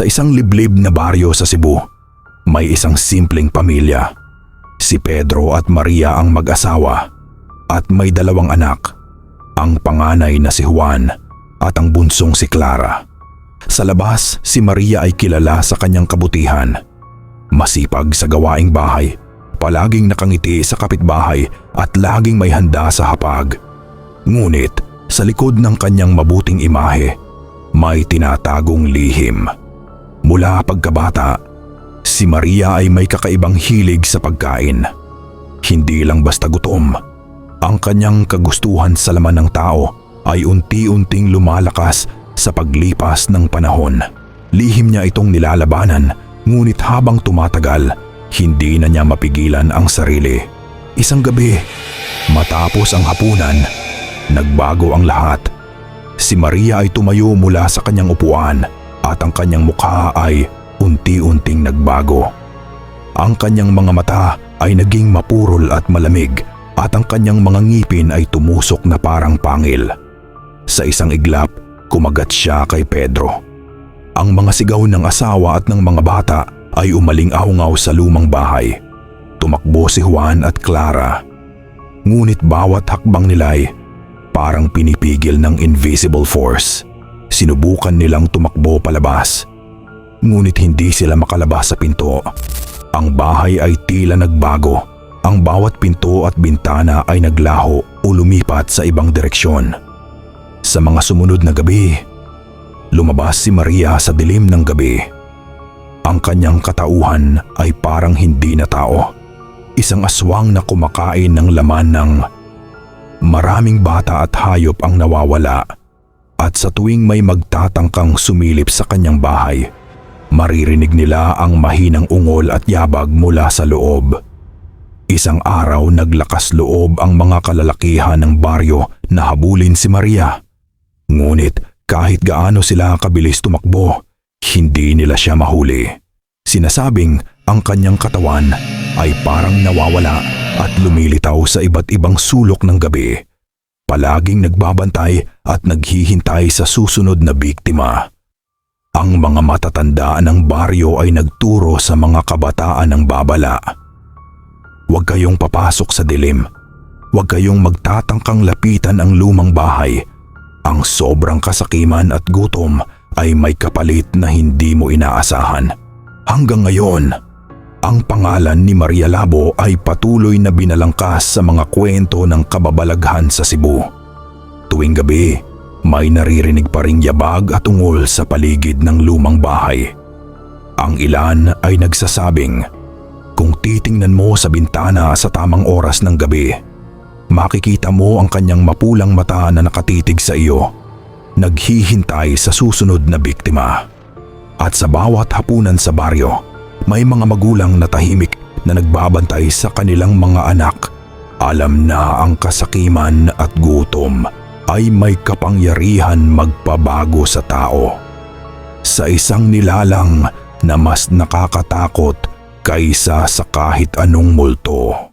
Sa isang liblib na baryo sa Cebu, may isang simpleng pamilya. Si Pedro at Maria ang mag-asawa at may dalawang anak. Ang panganay na si Juan at ang bunsong si Clara. Sa labas, si Maria ay kilala sa kanyang kabutihan. Masipag sa gawaing bahay, palaging nakangiti sa kapitbahay at laging may handa sa hapag. Ngunit sa likod ng kanyang mabuting imahe, may tinatagong lihim. Mula pagkabata, si Maria ay may kakaibang hilig sa pagkain. Hindi lang basta gutom. Ang kanyang kagustuhan sa laman ng tao ay unti-unting lumalakas sa paglipas ng panahon. Lihim niya itong nilalabanan ngunit habang tumatagal, hindi na niya mapigilan ang sarili. Isang gabi, matapos ang hapunan, nagbago ang lahat. Si Maria ay tumayo mula sa kanyang upuan at ang kanyang mukha ay unti-unting nagbago. Ang kanyang mga mata ay naging mapurol at malamig at ang kanyang mga ngipin ay tumusok na parang pangil. Sa isang iglap, kumagat siya kay Pedro. Ang mga sigaw ng asawa at ng mga bata ay umaling-aungaw sa lumang bahay. Tumakbo si Juan at Clara. Ngunit bawat hakbang nila ay parang pinipigil ng invisible force. Sinubukan nilang tumakbo palabas. Ngunit hindi sila makalabas sa pinto. Ang bahay ay tila nagbago. Ang bawat pinto at bintana ay naglaho o lumipat sa ibang direksyon. Sa mga sumunod na gabi, lumabas si Maria sa dilim ng gabi. Ang kanyang katauhan ay parang hindi na tao. Isang aswang na kumakain ng laman ng maraming bata at hayop ang nawawala. At sa tuwing may magtatangkang sumilip sa kanyang bahay, maririnig nila ang mahinang ungol at yabag mula sa loob. Isang araw naglakas loob ang mga kalalakihan ng baryo na habulin si Maria. Ngunit kahit gaano sila kabilis tumakbo, hindi nila siya mahuli. Sinasabing ang kanyang katawan ay parang nawawala at lumilitaw sa iba't ibang sulok ng gabi. Palaging nagbabantay at naghihintay sa susunod na biktima. Ang mga matatanda ng baryo ay nagturo sa mga kabataan ng babala. Huwag kayong papasok sa dilim. Huwag kayong magtatangkang lapitan ang lumang bahay. Ang sobrang kasakiman at gutom ay may kapalit na hindi mo inaasahan. Hanggang ngayon, ang pangalan ni Maria Labo ay patuloy na binalangkas sa mga kwento ng kababalaghan sa Cebu. Tuwing gabi, may naririnig pa ring yabag at ungol sa paligid ng lumang bahay. Ang ilan ay nagsasabing, kung titingnan mo sa bintana sa tamang oras ng gabi, makikita mo ang kanyang mapulang mata na nakatitig sa iyo, naghihintay sa susunod na biktima. At sa bawat hapunan sa baryo, may mga magulang na tahimik na nagbabantay sa kanilang mga anak. Alam na ang kasakiman at gutom ay may kapangyarihan magpabago sa tao. Sa isang nilalang na mas nakakatakot kaysa sa kahit anong multo.